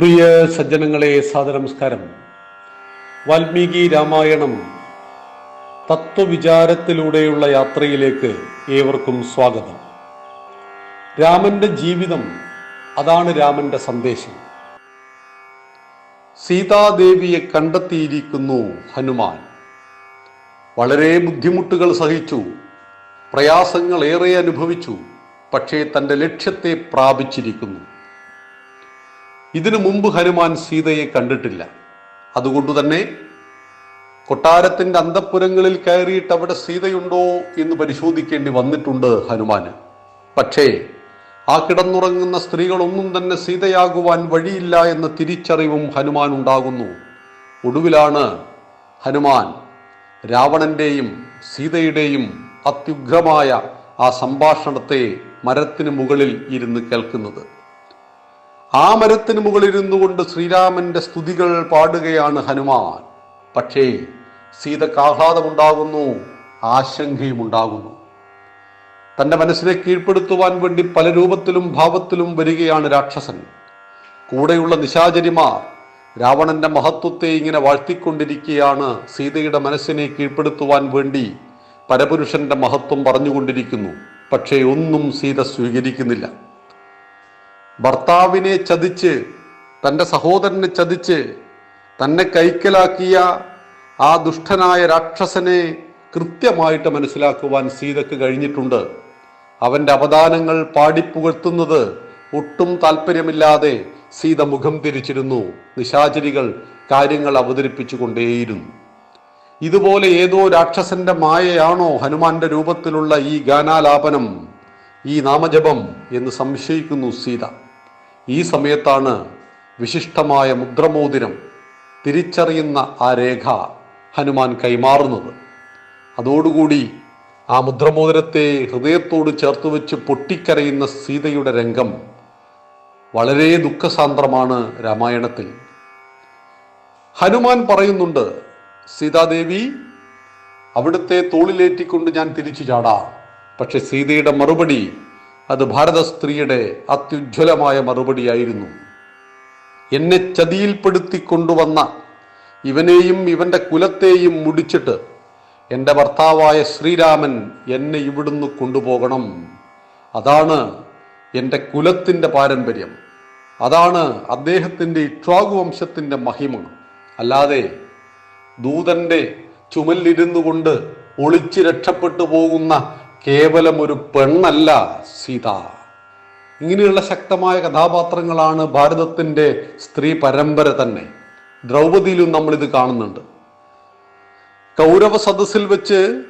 പ്രിയ സജ്ജനങ്ങളെ സാദനമസ്കാരം വാൽമീകി രാമായണം തത്വവിചാരത്തിലൂടെയുള്ള യാത്രയിലേക്ക് ഏവർക്കും സ്വാഗതം. രാമന്റെ ജീവിതം അതാണ് രാമന്റെ സന്ദേശം. സീതാദേവിയെ കണ്ടെത്തിയിരിക്കുന്നു ഹനുമാൻ. വളരെ ബുദ്ധിമുട്ടുകൾ സഹിച്ചു പ്രയാസങ്ങൾ ഏറെ അനുഭവിച്ചു പക്ഷേ തന്റെ ലക്ഷ്യത്തെ പ്രാപിച്ചിരിക്കുന്നു. ഇതിനു മുമ്പ് ഹനുമാൻ സീതയെ കണ്ടിട്ടില്ല. അതുകൊണ്ട് തന്നെ കൊട്ടാരത്തിന്റെ അന്തപ്പുരങ്ങളിൽ കയറിയിട്ട് അവിടെ സീതയുണ്ടോ എന്ന് പരിശോധിക്കേണ്ടി വന്നിട്ടുണ്ട് ഹനുമാന്. പക്ഷേ ആ കിടന്നുറങ്ങുന്ന സ്ത്രീകളൊന്നും തന്നെ സീതയാകുവാൻ വഴിയില്ല എന്ന തിരിച്ചറിവും ഹനുമാൻ ഉണ്ടാകുന്നു. ഒടുവിലാണ് ഹനുമാൻ രാവണന്റെയും സീതയുടെയും അത്യുഗ്രമായ ആ സംഭാഷണത്തെ മരത്തിന് മുകളിൽ ഇരുന്ന് കേൾക്കുന്നത്. ആ മരത്തിന് മുകളിലിരുന്നു കൊണ്ട് ശ്രീരാമന്റെ സ്തുതികൾ പാടുകയാണ് ഹനുമാൻ. പക്ഷേ സീതക്ക് ആഹ്ലാദമുണ്ടാകുന്നു ആശങ്കയും ഉണ്ടാകുന്നു തന്റെ മനസ്സിനെ കീഴ്പ്പെടുത്തുവാൻ വേണ്ടി പല രൂപത്തിലും ഭാവത്തിലും വരികയാണ് രാക്ഷസൻ. കൂടെയുള്ള നിശാചരിമാർ രാവണന്റെ മഹത്വത്തെ ഇങ്ങനെ വാഴ്ത്തിക്കൊണ്ടിരിക്കുകയാണ് സീതയുടെ മനസ്സിനെ കീഴ്പ്പെടുത്തുവാൻ വേണ്ടി പരപുരുഷന്റെ മഹത്വം പറഞ്ഞുകൊണ്ടിരിക്കുന്നു. പക്ഷേ ഒന്നും സീത സ്വീകരിക്കുന്നില്ല. ഭർത്താവിനെ ചതിച്ച് തന്റെ സഹോദരനെ ചതിച്ച് തന്നെ കൈക്കലാക്കിയ ആ ദുഷ്ടനായ രാക്ഷസനെ കൃത്യമായിട്ട് മനസ്സിലാക്കുവാൻ സീതയ്ക്ക് കഴിഞ്ഞിട്ടുണ്ട്. അവന്റെ അവദാനങ്ങൾ പാടിപ്പുകഴ്ത്തുന്നത് ഒട്ടും താല്പര്യമില്ലാതെ സീത മുഖം തിരിച്ചിരുന്നു. നിശാചരികൾ കാര്യങ്ങൾ അവതരിപ്പിച്ചു കൊണ്ടേയിരുന്നു ഇതുപോലെ ഏതോ രാക്ഷസന്റെ മായയാണോ ഹനുമാന്റെ രൂപത്തിലുള്ള ഈ ഗാനാലാപനം ഈ നാമജപം എന്ന് സംശയിക്കുന്നു സീത. ഈ സമയത്താണ് വിശിഷ്ടമായ മുദ്രമോതിരം തിരിച്ചറിയുന്ന ആ രേഖ ഹനുമാൻ കൈമാറുന്നത്. അതോടുകൂടി ആ മുദ്രമോതിരത്തെ ഹൃദയത്തോട് ചേർത്ത് വെച്ച് പൊട്ടിക്കരയുന്ന സീതയുടെ രംഗം വളരെ ദുഃഖസാന്ദ്രമാണ് രാമായണത്തിൽ. ഹനുമാൻ പറയുന്നുണ്ട് സീതാദേവി അവിടുത്തെ തോളിലേറ്റിക്കൊണ്ട് ഞാൻ തിരിച്ചു ചാടാം. പക്ഷെ സീതയുടെ മറുപടി അത് ഭാരത സ്ത്രീയുടെ അത്യുജ്വലമായ മറുപടിയായിരുന്നു. എന്നെ ചതിയിൽപ്പെടുത്തി കൊണ്ടുവന്ന ഇവനെയും ഇവന്റെ കുലത്തെയും മുടിച്ചിട്ട് എന്റെ ഭർത്താവായ ശ്രീരാമൻ എന്നെ ഇവിടുന്ന് കൊണ്ടുപോകണം. അതാണ് എന്റെ കുലത്തിന്റെ പാരമ്പര്യം. അതാണ് അദ്ദേഹത്തിന്റെ ഇക്ഷ്വാകു വംശത്തിന്റെ മഹിമ. അല്ലാതെ ദൂതന്റെ ചുമലിരുന്നു കൊണ്ട് ഒളിച്ച് രക്ഷപ്പെട്ടു പോകുന്ന കേവലം ഒരു പെണ്ണല്ല സീത. ഇങ്ങനെയുള്ള ശക്തമായ കഥാപാത്രങ്ങളാണ് ഭാരതത്തിന്റെ സ്ത്രീ പരമ്പര തന്നെ. ദ്രൗപദിയിലും നമ്മൾ ഇത് കാണുന്നുണ്ട്. കൗരവ സദസ്സിൽ വെച്ച്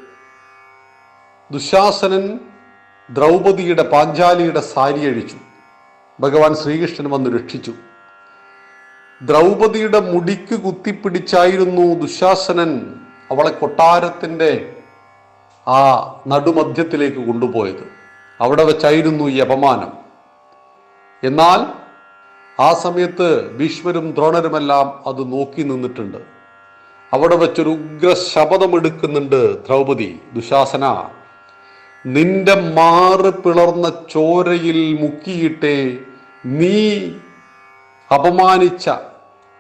ദുശാസനൻ ദ്രൗപദിയുടെ പാഞ്ചാലിയുടെ സാരി അഴിച്ചു. ഭഗവാൻ ശ്രീകൃഷ്ണൻ വന്ന് രക്ഷിച്ചു. ദ്രൗപദിയുടെ മുടിക്ക് കുത്തിപ്പിടിച്ചായിരുന്നു ദുശാസനൻ അവളെ കൊട്ടാരത്തിന്റെ ആ നടുമധ്യത്തിലേക്ക് കൊണ്ടുപോയത്. അവിടെ വെച്ചായിരുന്നു ഈ അപമാനം. എന്നാൽ ആ സമയത്ത് ഭീഷ്മരും ദ്രോണരുമെല്ലാം അത് നോക്കി നിന്നിട്ടുണ്ട്. അവിടെ വെച്ചൊരു ഉഗ്ര ശപഥമെടുക്കുന്നുണ്ട് ദ്രൗപദി ദുശാസന. നിന്റെ മാറ് പിളർന്ന ചോരയിൽ മുക്കിയിട്ടേ നീ അപമാനിച്ച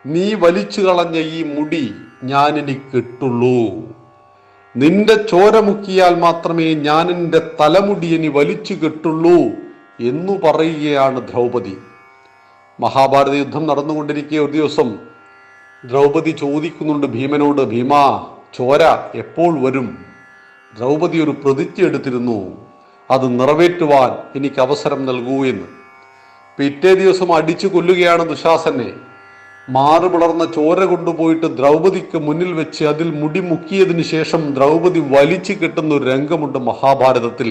നീ വലിച്ചു കളഞ്ഞ ഈ മുടി ഞാനിനി കിട്ടുള്ളൂ നിന്റെ ചോര മുക്കിയാൽ മാത്രമേ ഞാൻ എന്റെ തലമുടിയനി വലിച്ചു കെട്ടുള്ളൂ എന്നു പറയുകയാണ് ദ്രൗപദി. മഹാഭാരത യുദ്ധം നടന്നുകൊണ്ടിരിക്കെ ഒരു ദിവസം ദ്രൗപദി ചോദിക്കുന്നുണ്ട് ഭീമനോട് ഭീമ ചോര എപ്പോൾ വരും? ദ്രൗപദി ഒരു പ്രതിജ്ഞ എടുത്തിരുന്നു. അത് നിറവേറ്റുവാൻ എനിക്ക് അവസരം നൽകൂ എന്ന്. പിറ്റേ ദിവസം അടിച്ചു കൊല്ലുകയാണ് ദുശാസനെ. മാറ് പിളർന്ന ചോര കൊണ്ടുപോയിട്ട് ദ്രൗപദിക്ക് മുന്നിൽ വെച്ച് അതിൽ മുടി മുക്കിയതിനു ശേഷം ദ്രൗപദി വലിച്ചു കെട്ടുന്ന ഒരു രംഗമുണ്ട് മഹാഭാരതത്തിൽ.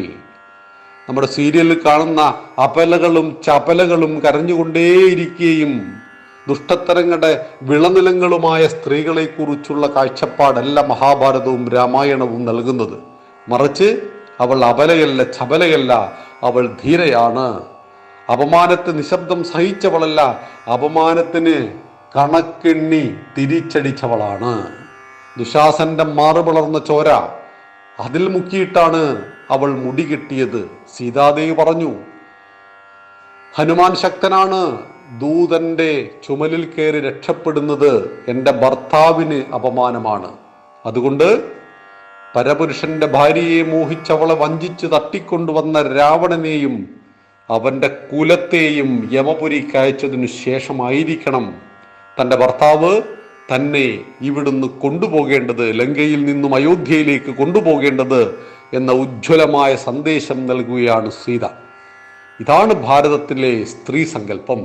നമ്മുടെ സീരിയലിൽ കാണുന്ന അപലകളും ചപലകളും കരഞ്ഞുകൊണ്ടേയിരിക്കുകയും ദുഷ്ടത്തരങ്ങളുടെ വിളനിലങ്ങളുമായ സ്ത്രീകളെ കുറിച്ചുള്ള കാഴ്ചപ്പാടല്ല മഹാഭാരതവും രാമായണവും നൽകുന്നത്. മറിച്ച് അവൾ അപലയല്ല ചപലയല്ല അവൾ ധീരയാണ്. അപമാനത്തെ നിശബ്ദം സഹിച്ചവളല്ല അപമാനത്തിന് കണക്കെണ്ണി തിരിച്ചടിച്ചവളാണ്. ദുശാസന്റെ മാറുപിളർന്ന ചോര അതിൽ മുക്കിയിട്ടാണ് അവൾ മുടി കിട്ടിയത്. സീതാദേവി പറഞ്ഞു ഹനുമാൻ ശക്തനാണ്. ദൂതന്റെ ചുമലിൽ കയറി രക്ഷപ്പെടുന്നത് എന്റെ ഭർത്താവിന് അപമാനമാണ്. അതുകൊണ്ട് പരപുരുഷന്റെ ഭാര്യയെ മോഹിച്ചവളെ വഞ്ചിച്ച് തട്ടിക്കൊണ്ടുവന്ന രാവണനെയും അവന്റെ കുലത്തെയും യമപുരിക്കയച്ചതിനു ശേഷമായിരിക്കണം. തന്റെ ഭർത്താവ് തന്നെ ഇവിടുന്ന് കൊണ്ടുപോകേണ്ടത് ലങ്കയിൽ നിന്നും അയോധ്യയിലേക്ക് കൊണ്ടുപോകേണ്ടത് എന്ന ഉജ്ജ്വലമായ സന്ദേശം നൽകുകയാണ് സീത. ഇതാണ് ഭാരതത്തിലെ സ്ത്രീ സങ്കല്പം.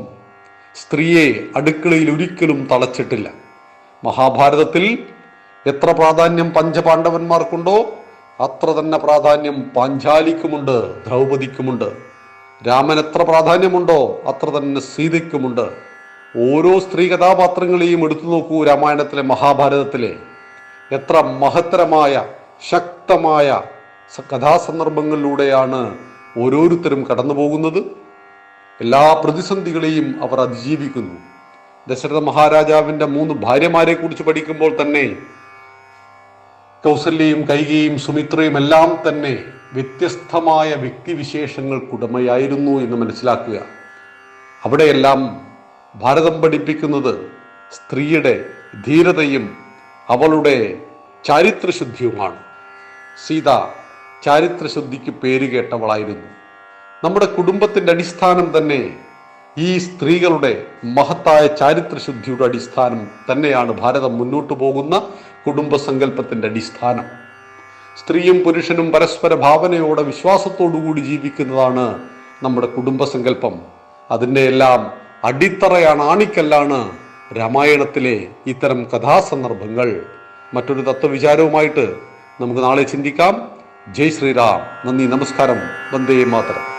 സ്ത്രീയെ അടുക്കളയിൽ ഒരിക്കലും തളച്ചിട്ടില്ല. മഹാഭാരതത്തിൽ എത്ര പ്രാധാന്യം പഞ്ചപാണ്ഡവന്മാർക്കുണ്ടോ അത്ര തന്നെ പ്രാധാന്യം പാഞ്ചാലിക്കുമുണ്ട് ദ്രൗപദിക്കുമുണ്ട് രാമൻ എത്ര പ്രാധാന്യമുണ്ടോ അത്ര തന്നെ സീതയ്ക്കുമുണ്ട്. ഓരോ സ്ത്രീ കഥാപാത്രങ്ങളെയും എടുത്തു നോക്കൂ രാമായണത്തിലെ മഹാഭാരതത്തിലെ. എത്ര മഹത്തരമായ ശക്തമായ കഥാസന്ദർഭങ്ങളിലൂടെയാണ് ഓരോരുത്തരും കടന്നു പോകുന്നത് എല്ലാ പ്രതിസന്ധികളെയും അവർ അതിജീവിക്കുന്നു. ദശരഥ മഹാരാജാവിന്റെ മൂന്ന് ഭാര്യമാരെ കുറിച്ച് പഠിക്കുമ്പോൾ തന്നെ കൗസല്യയും കൈകയും സുമിത്രയും എല്ലാം തന്നെ വ്യത്യസ്തമായ വ്യക്തിവിശേഷങ്ങൾക്കുടമയായിരുന്നു എന്ന് മനസ്സിലാക്കുക. അവിടെയെല്ലാം ഭാരതം പഠിപ്പിക്കുന്നത് സ്ത്രീയുടെ ധീരതയും അവളുടെ ചാരിത്രശുദ്ധിയുമാണ്. സീത ചാരിത്രശുദ്ധിക്ക് പേരുകേട്ടവളായിരുന്നു നമ്മുടെ കുടുംബത്തിന്റെ അടിസ്ഥാനം തന്നെ ഈ സ്ത്രീകളുടെ മഹത്തായ ചാരിത്രശുദ്ധിയുടെ അടിസ്ഥാനം തന്നെയാണ് ഭാരതം മുന്നോട്ടു പോകുന്ന കുടുംബസങ്കല്പത്തിന്റെ അടിസ്ഥാനം. സ്ത്രീയും പുരുഷനും പരസ്പര ഭാവനയോടെ വിശ്വാസത്തോടുകൂടി ജീവിക്കുന്നതാണ് നമ്മുടെ കുടുംബസങ്കല്പം. അതിന്റെ എല്ലാം അടിത്തറയാണ് ആണിക്കല്ലാണ് രാമായണത്തിലെ ഇത്തരം കഥാസന്ദർഭങ്ങൾ. മറ്റൊരു തത്വവിചാരവുമായിട്ട് നമുക്ക് നാളെ ചിന്തിക്കാം. ജയ് ശ്രീറാം നന്ദി നമസ്കാരം. വന്ദേ മാതരം.